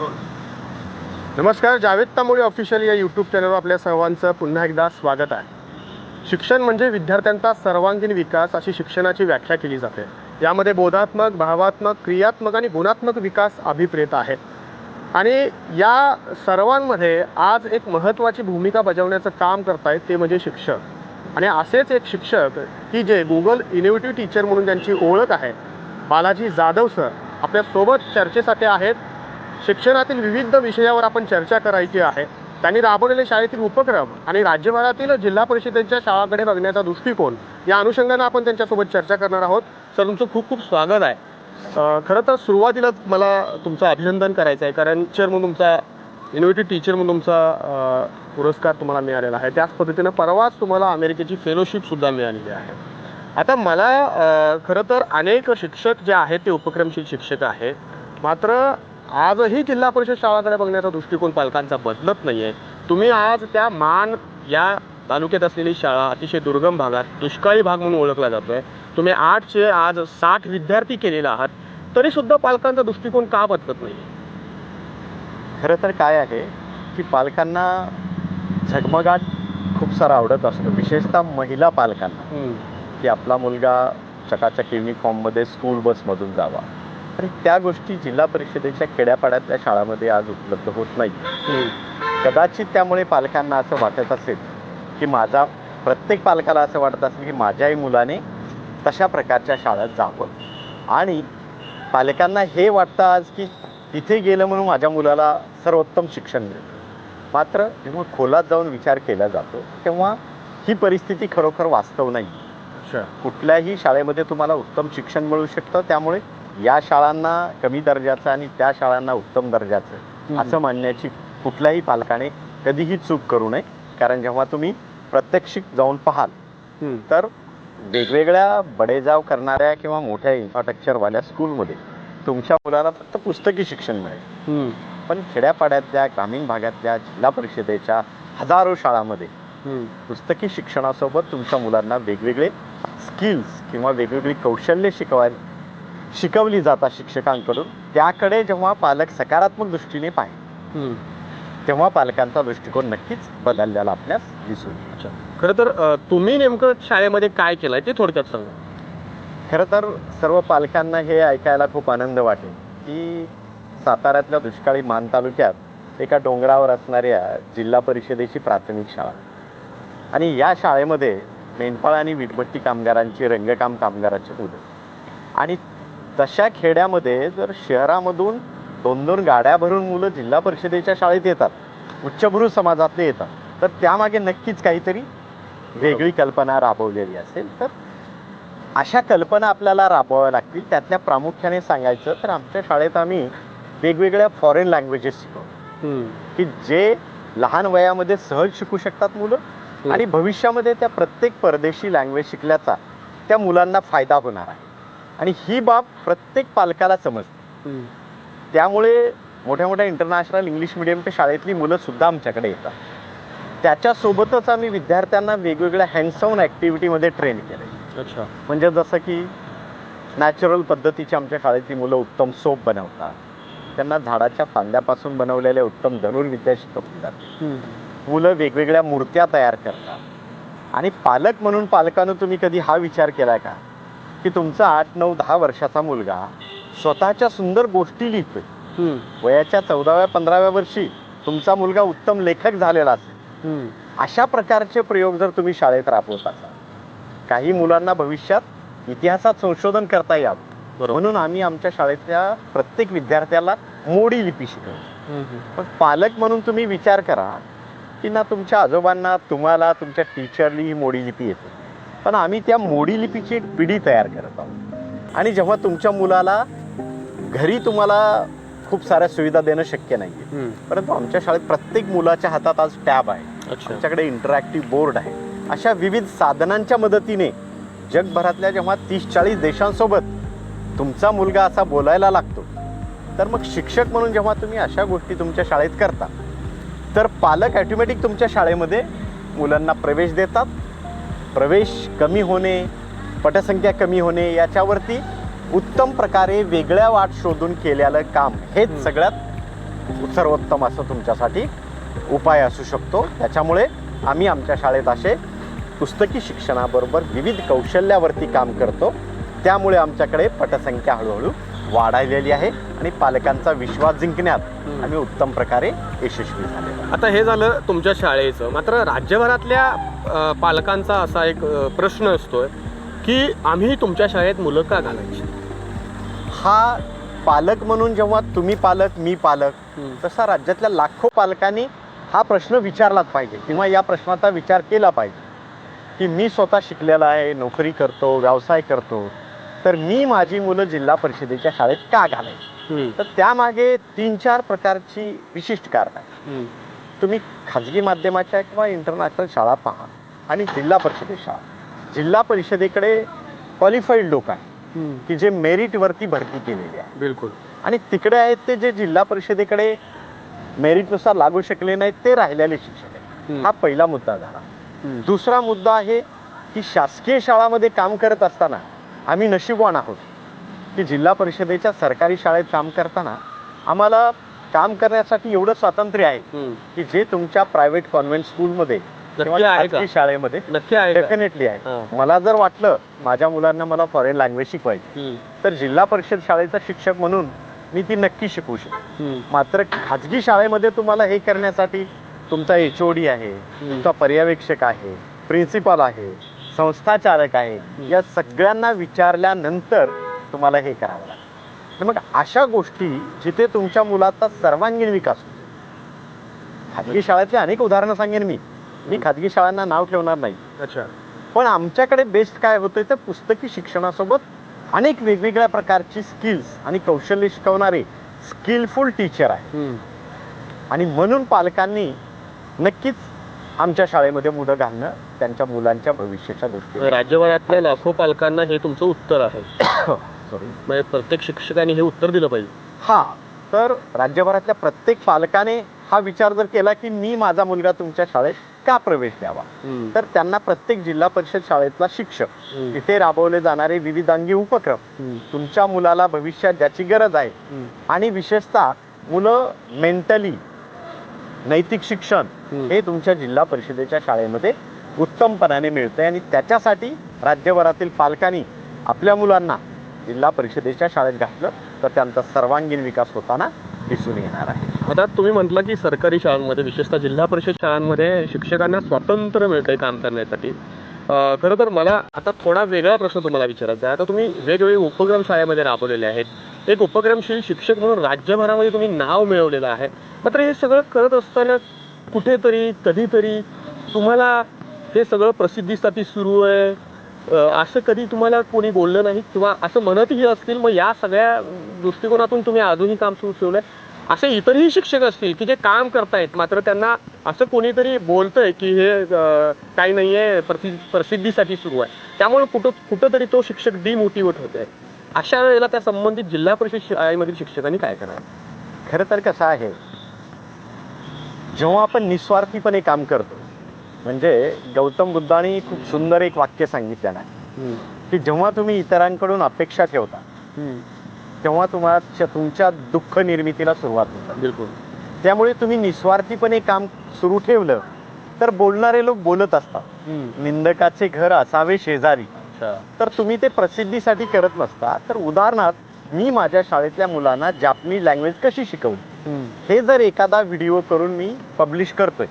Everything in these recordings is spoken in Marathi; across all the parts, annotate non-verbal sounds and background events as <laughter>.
नमस्कार जावेद तामोळी ऑफिशियल या यूट्यूब चॅनलवर आपल्या सर्वांचं पुन्हा एकदा स्वागत आहे. शिक्षण म्हणजे विद्यार्थ्यांचा सर्वांगीण विकास अशी शिक्षणाची व्याख्या केली जाते. यामध्ये बोधात्मक भावात्मक क्रियात्मक आणि गुणात्मक विकास अभिप्रेत आहे. आणि या सर्वांमध्ये आज एक महत्त्वाची भूमिका बजावण्याचं काम करतायत ते म्हणजे शिक्षक. आणि असेच एक शिक्षक की जे गुगल इनोव्हेटिव्ह टीचर म्हणून त्यांची ओळख आहे बालाजी जाधव सर आपल्यासोबत चर्चेसाठी आहेत. शिक्षणातील विविध विषयावर आपण चर्चा करायची आहे. त्यांनी राबवलेले शाळेतील उपक्रम आणि राज्यभरातील जिल्हा परिषदेच्या शाळांकडे बघण्याचा दृष्टिकोन या अनुषंगानं आपण त्यांच्यासोबत चर्चा करणार आहोत. सर तुमचं खूप खूप स्वागत आहे. खरं तर सुरुवातीला मला तुमचं अभिनंदन करायचं आहे. कारण टीचर म्हणून तुमचा इनोव्हेटिव्ह टीचर म्हणून तुमचा पुरस्कार तुम्हाला मिळालेला आहे. त्याच पद्धतीनं परवाच तुम्हाला अमेरिकेची फेलोशिपसुद्धा मिळालेली आहे. आता मला खरं तर अनेक शिक्षक जे आहेत ते उपक्रमशील शिक्षक आहेत. मात्र आजही जिल्हा परिषद शाळाकडे बघण्याचा दृष्टिकोन पालकांचा बदलत नाही आहे तुम्ही आज त्या मान या तालुक्यात असलेली शाळा अतिशय दुर्गम भागात दुष्काळी भाग म्हणून ओळखला जातोय. तुम्ही आठचे आज साठ विद्यार्थी केलेला आहात तरी सुद्धा पालकांचा दृष्टिकोन का बदलत नाही खरं तर काय आहे की पालकांना झगमगाट खूप सारा आवडत असतो विशेषतः महिला पालकांना. की आपला मुलगा चकाचक युनिफॉर्ममध्ये स्कूल बसमधून जावा. आणि त्या गोष्टी जिल्हा परिषदेच्या खेड्यापाड्यातल्या शाळामध्ये आज उपलब्ध होत नाही. कदाचित त्यामुळे पालकांना असं वाटत असेल की माझा प्रत्येक पालकाला असं वाटत असेल की माझ्याही मुलाने तशा प्रकारच्या शाळेत जावं. आणि पालकांना हे वाटतं आज की तिथे गेलं म्हणून माझ्या मुलाला सर्वोत्तम शिक्षण मिळतं. मात्र जेव्हा खोलात जाऊन विचार केला जातो तेव्हा ही परिस्थिती खरोखर वास्तव नाही. कुठल्याही शाळेमध्ये तुम्हाला उत्तम शिक्षण मिळू शकतं त्यामुळे या शाळांना कमी दर्जाचं आणि त्या शाळांना उत्तम दर्जाचं असं म्हणण्याची कुठल्याही पालकाने कधीही चूक करू नये. कारण जेव्हा तुम्ही प्रत्यक्षिक जाऊन पाहाल तर वेगवेगळ्या बडेजाव करणाऱ्या किंवा मोठ्या इन्फ्रास्ट्रक्चरवाल्या स्कूलमध्ये तुमच्या मुलाला फक्त पुस्तकी शिक्षण मिळेल. पण खेड्यापाड्यातल्या ग्रामीण भागातल्या जिल्हा परिषदेच्या हजारो शाळांमध्ये पुस्तकी शिक्षणासोबत तुमच्या मुलांना वेगवेगळे स्किल्स किंवा वेगवेगळी कौशल्य शिकवाय शिकवली जातात शिक्षकांकडून त्याकडे जेव्हा पालक सकारात्मक दृष्टीने पाहिजे तेव्हा पालकांचा दृष्टिकोन नक्कीच बदललेला आपल्यास दिसून. अच्छा. खरं तर तुम्ही नेमकं शाळेमध्ये काय केलंय ते थोडक्यात सांगा. खरं तर सर्व पालकांना हे ऐकायला खूप आनंद वाटेल की साताऱ्यातल्या दुष्काळी मान तालुक्यात एका डोंगरावर असणाऱ्या जिल्हा परिषदेची प्राथमिक शाळा. आणि या शाळेमध्ये मेंढपाळ आणि वीटभट्टी कामगारांची रंगकाम कामगाराची मुलं. आणि तशा खेड्यामध्ये जर शहरामधून दोन दोन गाड्या भरून मुलं जिल्हा परिषदेच्या शाळेत येतात उच्चभ्रू समाजातले येतात तर त्यामागे नक्कीच काहीतरी वेगळी कल्पना राबवलेली असेल. तर अशा कल्पना आपल्याला राबवाव्या लागतील. त्यातल्या प्रामुख्याने सांगायचं तर आमच्या शाळेत आम्ही वेगवेगळ्या फॉरेन लँग्वेजेस शिकवतो. की जे लहान वयामध्ये सहज शिकू शकतात मुलं आणि भविष्यामध्ये त्या प्रत्येक परदेशी लँग्वेज शिकल्याचा त्या मुलांना फायदा होणार आहे. आणि ही बाब प्रत्येक पालकाला समजते. त्यामुळे मोठ्या मोठ्या इंटरनॅशनल इंग्लिश मिडियमच्या शाळेतली मुलं सुद्धा आमच्याकडे येतात. त्याच्यासोबतच आम्ही विद्यार्थ्यांना वेगवेगळ्या हँडसॉन ॲक्टिव्हिटीमध्ये ट्रेन केलं अच्छा. म्हणजे जसं की नॅचरल पद्धतीची आमच्या शाळेतली मुलं उत्तम सोप बनवतात. त्यांना झाडाच्या फांद्यापासून बनवलेल्या उत्तम धनुर्विद्या शिकवली जाते मुलं वेगवेगळ्या मूर्त्या तयार करतात. आणि पालक म्हणून पालकानं तुम्ही कधी हा विचार केलाय का? की तुमचा आठ नऊ दहा वर्षाचा मुलगा स्वतःच्या सुंदर गोष्टी लिहितोय. वयाच्या चौदाव्या पंधराव्या वर्षी तुमचा मुलगा उत्तम लेखक झालेला असेल. अशा प्रकारचे प्रयोग जर तुम्ही शाळेत राबवत असाल काही मुलांना भविष्यात इतिहासात संशोधन करता यावं. म्हणून आम्ही आमच्या शाळेतल्या प्रत्येक विद्यार्थ्याला मोडी लिपी शिकवतो. पण पालक म्हणून तुम्ही विचार करा की ना तुमच्या आजोबांना तुम्हाला तुमच्या टीचरली ही मोडी लिपी येते. पण आम्ही त्या मोडी लिपीची एक पिढी तयार करत आहोत. आणि जेव्हा तुमच्या मुलाला घरी तुम्हाला खूप साऱ्या सुविधा देणं शक्य नाही परंतु आमच्या शाळेत प्रत्येक मुलाच्या हातात आज टॅब आहे. आमच्याकडे इंटरॅक्टिव्ह बोर्ड आहे. अशा विविध साधनांच्या मदतीने जगभरातल्या जेव्हा तीस चाळीस देशांसोबत तुमचा मुलगा असा बोलायला लागतो तर मग शिक्षक म्हणून जेव्हा तुम्ही अशा गोष्टी तुमच्या शाळेत करता तर पालक ॲटोमॅटिक तुमच्या शाळेमध्ये मुलांना प्रवेश देतात प्रवेश कमी होणे पटसंख्या कमी होणे याच्यावरती उत्तम प्रकारे वेगळ्या वाट शोधून केलेलं काम हेच. सगळ्यात सर्वोत्तम असं तुमच्यासाठी उपाय असू शकतो त्याच्यामुळे आम्ही आमच्या शाळेत असे पुस्तकी शिक्षणाबरोबर विविध कौशल्यावरती काम करतो त्यामुळे आमच्याकडे पटसंख्या हळूहळू वाढायलेली आहे आणि पालकांचा विश्वास जिंकण्यात आम्ही उत्तम प्रकारे यशस्वी आहोत. आता हे झालं तुमच्या शाळेचं. मात्र राज्यभरातल्या पालकांचा असा एक प्रश्न असतोय की आम्ही तुमच्या शाळेत मुलं का घालायची? हा पालक म्हणून जेव्हा तुम्ही पालक मी पालक तसा राज्यातल्या लाखो पालकांनी हा प्रश्न विचारलाच पाहिजे किंवा या प्रश्नाचा विचार केला पाहिजे की मी स्वतः शिकलेला आहे नोकरी करतो व्यवसाय करतो तर मी माझी मुलं जिल्हा परिषदेच्या शाळेत का घालायची? तर त्यामागे तीन चार प्रकारची विशिष्ट कारण आहे तुम्ही खाजगी माध्यमाच्या किंवा इंटरनॅशनल शाळा पहा आणि जिल्हा परिषदे शाळा. जिल्हा परिषदेकडे क्वालिफाईड लोक आहेत की जे मेरिटवरती भरती केलेली आहे बिलकुल. आणि तिकडे आहेत ते जे जिल्हा परिषदेकडे मेरिटनुसार लागू शकले नाहीत ते राहिलेले शिक्षक आहेत. हा पहिला मुद्दा झाला. दुसरा मुद्दा आहे की शासकीय शाळामध्ये काम करत असताना आम्ही नशीबवान आहोत की जिल्हा परिषदेच्या सरकारी शाळेत काम करताना आम्हाला काम करण्यासाठी एवढं स्वातंत्र्य आहे की जे तुमच्या प्रायव्हेट कॉन्व्हेंट स्कूलमध्ये शाळेमध्ये नक्की आहे का? डेफिनेटली आहे. मला जर वाटलं माझ्या मुलांना मला फॉरेन लँग्वेज शिकवायची. तर जिल्हा परिषद शाळेचा शिक्षक म्हणून मी ती नक्की शिकवू शकतो. मात्र खाजगी शाळेमध्ये तुम्हाला हे करण्यासाठी तुमचा एच ओ डी आहे तुमचा पर्यवेक्षक आहे प्रिन्सिपाल आहे संस्थाचालक आहे. या सगळ्यांना विचारल्यानंतर तुम्हाला हे करावं लागतं. मग अशा गोष्टी जिथे तुमच्या मुलाचा सर्वांगीण विकास होतो. खाजगी शाळेतली अनेक उदाहरणं सांगेन मी. मी खाजगी शाळांना नाव ठेवणार नाही. अच्छा. पण आमच्याकडे बेस्ट काय होतं तर पुस्तकी शिक्षणासोबत अनेक वेगवेगळ्या प्रकारची स्किल्स आणि कौशल्य शिकवणारे स्किलफुल टीचर आहे आणि म्हणून पालकांनी नक्कीच आमच्या शाळेमध्ये मुलं घालणं त्यांच्या मुलांच्या भविष्याच्या दृष्टीने. राज्यभरातल्या लाखो पालकांना हे तुमचं उत्तर आहे. <coughs> म्हणजे प्रत्येक शिक्षकाने हे उत्तर दिलं पाहिजे. हा तर राज्यभरातल्या प्रत्येक पालकाने हा विचार जर केला की मी माझा मुलगा तुमच्या शाळेत का प्रवेश द्यावा? तर त्यांना प्रत्येक जिल्हा परिषद शाळेतला शिक्षक तिथे राबवले जाणारे विविधांगी उपक्रम तुमच्या मुलाला भविष्यात ज्याची गरज आहे. आणि विशेषतः मुलं मेंटली नैतिक शिक्षण हे तुमच्या जिल्हा परिषदेच्या शाळेमध्ये उत्तमपणाने मिळतंय आणि त्याच्यासाठी राज्यभरातील पालकांनी आपल्या मुलांना जिल्हा परिषदेच्या शाळेत घातलं तर त्यांचा सर्वांगीण विकास होताना दिसून येणार आहे. आता तुम्ही म्हटलं की सरकारी शाळांमध्ये विशेषतः जिल्हा परिषद शाळांमध्ये शिक्षकांना स्वातंत्र्य मिळतंय काम करण्यासाठी. खरं तर मला आता थोडा वेगळा प्रश्न तुम्हाला विचारायचा आहे. आता तुम्ही वेगवेगळे उपक्रम शाळेमध्ये राबवलेले आहेत. एक उपक्रमशील शिक्षक म्हणून राज्यभरामध्ये तुम्ही नाव मिळवलेलं आहे. मात्र हे सगळं करत असताना कुठेतरी कधीतरी तुम्हाला हे सगळं प्रसिद्धीसाठी सुरू आहे. असं कधी तुम्हाला कोणी बोललं नाही किंवा असं म्हणतही असतील मग या सगळ्या दृष्टिकोनातून तुम्ही अजूनही काम सुरू ठेवलं आहे असे इतरही शिक्षक असतील की जे काम करतायत मात्र त्यांना असं कोणीतरी बोलतंय की हे काही काही आहे प्रसि प्रसिद्धीसाठी सुरू आहे. त्यामुळे कुठं कुठंतरी तो शिक्षक डिमोटिवेट होत आहे अशा वेळेला त्या संबंधित जिल्हा परिषद शाळेमधील शिक्षकांनी काय करावं? खरं तर कसं आहे जेव्हा आपण निस्वार्थीपणे काम करतो म्हणजे गौतम बुद्धाने खूप सुंदर एक वाक्य सांगितलेलं आहे की जेव्हा तुम्ही इतरांकडून अपेक्षा ठेवता तेव्हा तुम्हाला तुमच्या दुःख निर्मितीला सुरुवात होतात बिलकुल. त्यामुळे तुम्ही निस्वार्थीपणे काम सुरू ठेवलं तर बोलणारे लोक बोलत असतात. निंदकाचे घर असावे शेजारी. तर तुम्ही ते प्रसिद्धीसाठी करत नसता. तर उदाहरणार्थ मी माझ्या शाळेतल्या मुलांना जापनीज लँग्वेज कशी शिकवली हे जर एखादा व्हिडिओ करून मी पब्लिश करतोय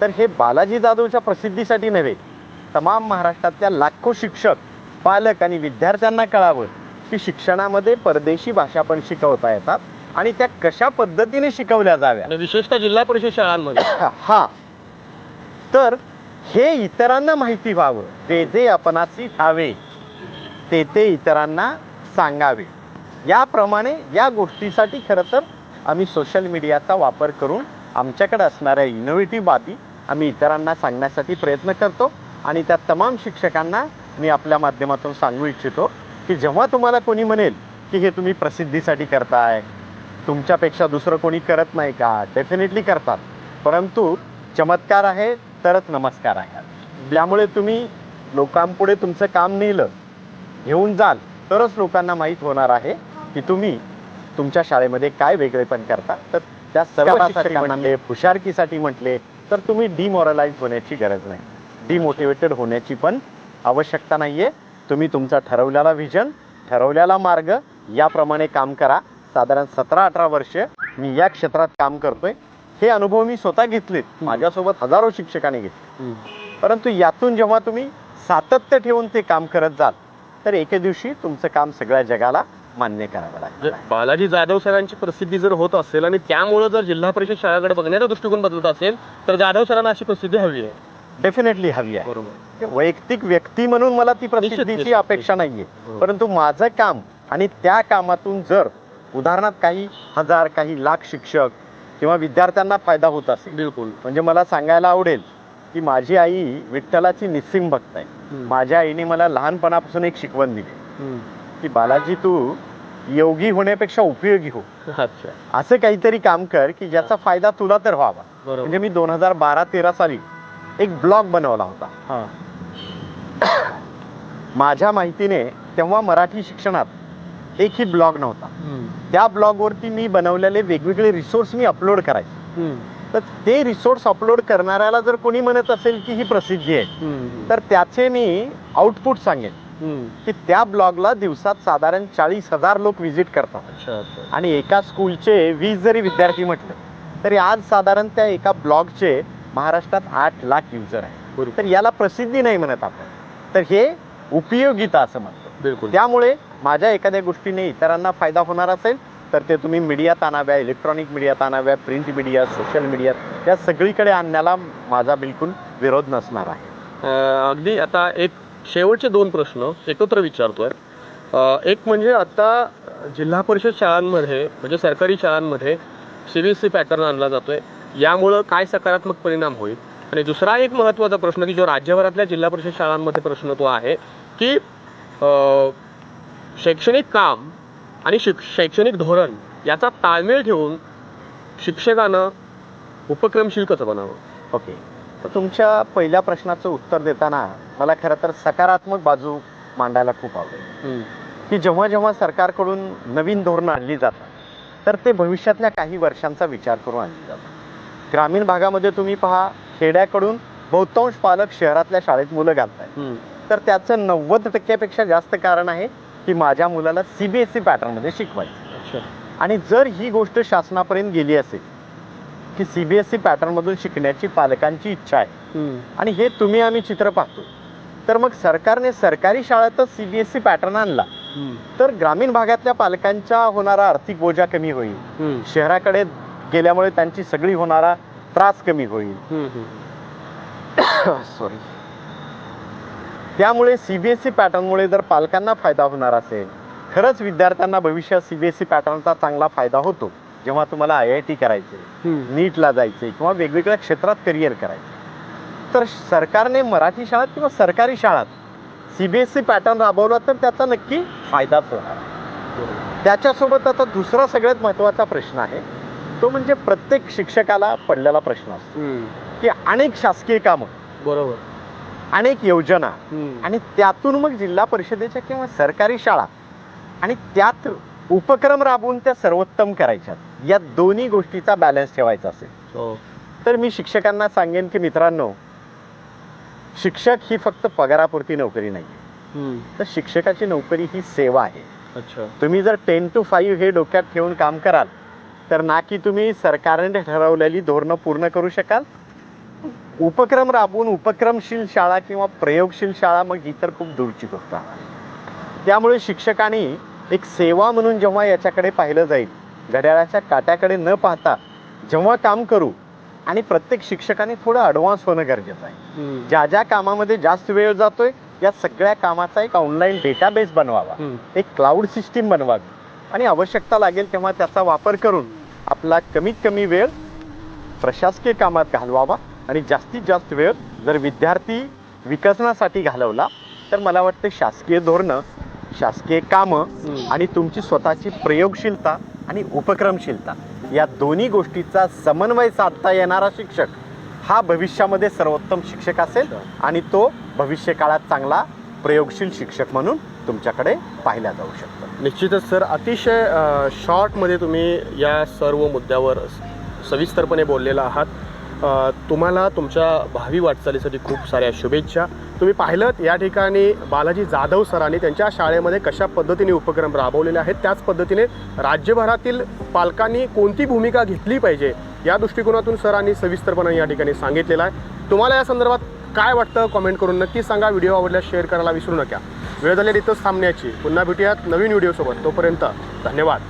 तर हे बालाजी जाधवच्या प्रसिद्धीसाठी नव्हे. तमाम महाराष्ट्रातल्या लाखो शिक्षक पालक आणि विद्यार्थ्यांना कळावं की शिक्षणामध्ये परदेशी भाषा पण शिकवता येतात आणि त्या कशा पद्धतीने शिकवल्या जाव्या. विशेषतः जिल्हा परिषद शाळांमध्ये. <coughs> हा. तर हे इतरांना माहिती व्हावं. जे जे आपणासी ठावे ते ते इतरांना सांगावे. याप्रमाणे या गोष्टीसाठी खरं तर आम्ही सोशल मीडियाचा वापर करून आमच्याकडे असणाऱ्या इनोव्हेटिव्ह बाबी आम्ही इतरांना सांगण्यासाठी प्रयत्न करतो आणि त्या तमाम शिक्षकांना मी आपल्या माध्यमातून सांगू इच्छितो की जेव्हा तुम्हाला कोणी म्हणेल की हे तुम्ही प्रसिद्धीसाठी करताय तुमच्यापेक्षा दुसरं कोणी करत नाही का? डेफिनेटली करतात. परंतु चमत्कार आहे तरच नमस्कार आहे त्यामुळे तुम्ही लोकांपुढे तुमचं काम नेलं घेऊन जाल तरच लोकांना माहीत होणार आहे की तुम्ही तुमच्या शाळेमध्ये काय वेगळेपण करता. तर त्या सर्व शिक्षकांना म्हटले. हुशारकीसाठी म्हटले तर तुम्ही डिमोरलाइज होण्याची गरज नाही. डिमोटिवेटेड होण्याची पण आवश्यकता नाहीये. तुम्ही तुमचा ठरवलेला व्हिजन ठरवलेला मार्ग याप्रमाणे काम करा. साधारण सतरा अठरा वर्ष मी या क्षेत्रात काम करतोय. हे अनुभव मी स्वतः घेतलेत माझ्यासोबत हजारो शिक्षकांनी घेतले. परंतु यातून जेव्हा तुम्ही सातत्य ठेवून ते काम करत जाल तर एके दिवशी तुमचं काम सगळ्या जगाला मान्य करावं लागेल. बालाजी जाधव सरांची प्रसिद्धी जर होत असेल आणि त्यामुळे जर जिल्हा परिषद शाळेकडे बघण्याचा दृष्टिकोन बदलत असेल तर जाधव सरांना अशी प्रसिद्धी हवी आहे. डेफिनेटली हवी आहे. बरोबर. वैयक्तिक व्यक्ती म्हणून मला ती प्रसिद्धीची. अपेक्षा नाहीये. परंतु माझं काम आणि त्या कामातून जर उदाहरणार्थ काही हजार काही लाख शिक्षक किंवा विद्यार्थ्यांना फायदा होत असेल. बिलकुल. म्हणजे मला सांगायला आवडेल की माझी आई विठ्ठलाची निस्सिम भक्त आहे. माझ्या आईने मला लहानपणापासून एक शिकवण दिली. की बालाजी तू योगी होण्यापेक्षा उपयोगी हो. अच्छा. असं काहीतरी काम कर की ज्याचा फायदा तुला तर व्हावा. म्हणजे मी दोन हजार बारा तेरा साली एक ब्लॉग बनवला होता. माझ्या माहितीने तेव्हा मराठी शिक्षणात एकही ब्लॉग नव्हता. त्या ब्लॉगवरती मी बनवलेले वेगवेगळे रिसोर्स मी अपलोड करायचे. तर ते रिसोर्स अपलोड करणाऱ्याला जर कोणी म्हणत असेल की ही प्रसिद्धी आहे तर त्याचे मी आउटपुट सांगेन. की त्या ब्लॉगला दिवसात साधारण चाळीस हजार लोक व्हिजिट करतात. आणि एका स्कूलचे वीस जरी विद्यार्थी म्हटले तरी आज साधारण त्या एका ब्लॉगचे महाराष्ट्रात आठ लाख युजर आहे तर याला प्रसिद्धी नाही म्हणत आपण. तर हे उपयोगिता असं म्हणतो बिलकुल. त्यामुळे माझ्या एखाद्या गोष्टीने इतरांना फायदा होणार असेल तर ते तुम्ही मीडियात आणाव्या इलेक्ट्रॉनिक मीडियात आणाव्या प्रिंट मीडिया सोशल मीडिया या सगळीकडे आणण्याला माझा बिलकुल विरोध नसणार आहे. अगदी आता एक शेवटचे दोन प्रश्न एकत्र विचारतोय. अं, एक म्हणजे आता जिल्हा परिषद शाळांमध्ये म्हणजे सरकारी शाळांमध्ये C B S E pattern आणला जातोय. यामुळं काय सकारात्मक परिणाम होईल? आणि दुसरा एक महत्त्वाचा प्रश्न की जो राज्यभरातल्या जिल्हा परिषद शाळांमध्ये प्रश्न तो आहे की शैक्षणिक काम आणि शिक शैक्षणिक धोरण याचा ताळमेळ ठेवून शिक्षकानं उपक्रमशील कसं बनावं? ओके. तर तुमच्या पहिल्या प्रश्नाचं उत्तर देताना मला खरं तर सकारात्मक बाजू मांडायला खूप आवडेल. की जेव्हा जेव्हा सरकारकडून नवीन धोरणं आणली जातात तर ते भविष्यातल्या काही वर्षांचा विचार करून आणली जातात. ग्रामीण भागामध्ये तुम्ही पहा खेड्याकडून बहुतांश पालक शहरातल्या शाळेत मुलं घालताय तर त्याचं नव्वद टक्क्यापेक्षा जास्त कारण आहे की माझ्या मुलाला सी बी एस सी पॅटर्नमध्ये शिकवायचं. आणि जर ही गोष्ट शासनापर्यंत गेली असेल की सी बी एस सी पॅटर्नमधून शिकण्याची पालकांची इच्छा आहे आणि हे तुम्ही आम्ही चित्र पाहतो तर मग सरकारने सरकारी शाळेतच C B S E pattern आणला तर ग्रामीण भागातल्या पालकांचा होणारा आर्थिक बोजा कमी होईल. शहराकडे गेल्यामुळे त्यांची सगळी होणारा त्रास कमी होईल. सॉरी <coughs> त्यामुळे सीबीएसई पॅटर्नमुळे जर पालकांना फायदा होणार असेल खरंच विद्यार्थ्यांना भविष्यात सीबीएसई पॅटर्नचा चांगला फायदा होतो. जेव्हा तुम्हाला आय आय टी करायचे नीटला जायचे किंवा वेगवेगळ्या क्षेत्रात करिअर करायचे. तर सरकारने मराठी शाळात किंवा सरकारी शाळात सीबीएसई पॅटर्न राबवला तर त्याचा नक्की फायदाच होणार. त्याच्यासोबत आता दुसरा सगळ्यात महत्त्वाचा प्रश्न आहे तो म्हणजे प्रत्येक शिक्षकाला पडलेला प्रश्न असतो की अनेक शासकीय कामं बरोबर. अनेक योजना. आणि त्यातून मग जिल्हा परिषदेच्या किंवा सरकारी शाळा आणि त्यात उपक्रम राबवून त्या सर्वोत्तम करायच्यात. या दोन्ही गोष्टीचा बॅलन्स ठेवायचा असेल. हो. तर मी शिक्षकांना सांगेन की मित्रांनो शिक्षक ही फक्त पगारापुरती नोकरी नाही तर शिक्षकाची नोकरी ही सेवा आहे. अच्छा. तुम्ही जर टेन टू फाईव्ह हे डोक्यात ठेवून काम कराल तर ना की तुम्ही सरकारने ठरवलेली धोरणं पूर्ण करू शकाल उपक्रम राबवून उपक्रमशील शाळा किंवा प्रयोगशील शाळा मग ही तर खूप दूरची गोष्ट त्यामुळे शिक्षकांनी एक सेवा म्हणून जेव्हा याच्याकडे पाहिलं जाईल घड्याळाच्या काट्याकडे न पाहता जेव्हा काम करू आणि प्रत्येक शिक्षकाने थोडं ॲडव्हान्स होणं गरजेचं आहे. ज्या ज्या कामामध्ये जास्त वेळ जातोय या सगळ्या कामाचा एक ऑनलाईन डेटाबेस बनवावा एक क्लाउड सिस्टीम बनवावी. आणि आवश्यकता लागेल तेव्हा त्याचा वापर करून आपला कमीत कमी वेळ प्रशासकीय कामात घालवावा. आणि जास्तीत जास्त वेळ जर विद्यार्थी विकसनासाठी घालवला तर मला वाटतं शासकीय धोरणं शासकीय कामं आणि तुमची स्वतःची प्रयोगशीलता आणि उपक्रमशीलता या दोन्ही गोष्टीचा समन्वय साधता येणारा शिक्षक हा भविष्यामध्ये सर्वोत्तम शिक्षक असेल आणि तो भविष्य काळात चांगला प्रयोगशील शिक्षक म्हणून तुमच्याकडे पाहिला जाऊ शकतो. निश्चितच सर. अतिशय शॉर्टमध्ये तुम्ही या सर्व मुद्द्यावर सविस्तरपणे बोललेला आहात. तुम्हाला तुमच्या भावी वाटचालीसाठी खूप साऱ्या शुभेच्छा. तुम्ही पाहिलं या ठिकाणी बालाजी जाधव सरांनी त्यांच्या शाळेमध्ये कशा पद्धतीने उपक्रम राबवलेले आहेत? त्याच पद्धतीने राज्यभरातील पालकांनी कोणती भूमिका घेतली पाहिजे? या दृष्टिकोनातून सरांनी सविस्तरपणे या ठिकाणी सांगितलेलं आहे. तुम्हाला या संदर्भात काय वाटतं? कॉमेंट करून नक्की सांगा. व्हिडिओ आवडल्यास शेअर करायला विसरू नका. वेळ झाली इथंच थांबण्याची. पुन्हा भेटूयात नवीन व्हिडिओसोबत तोपर्यंत धन्यवाद.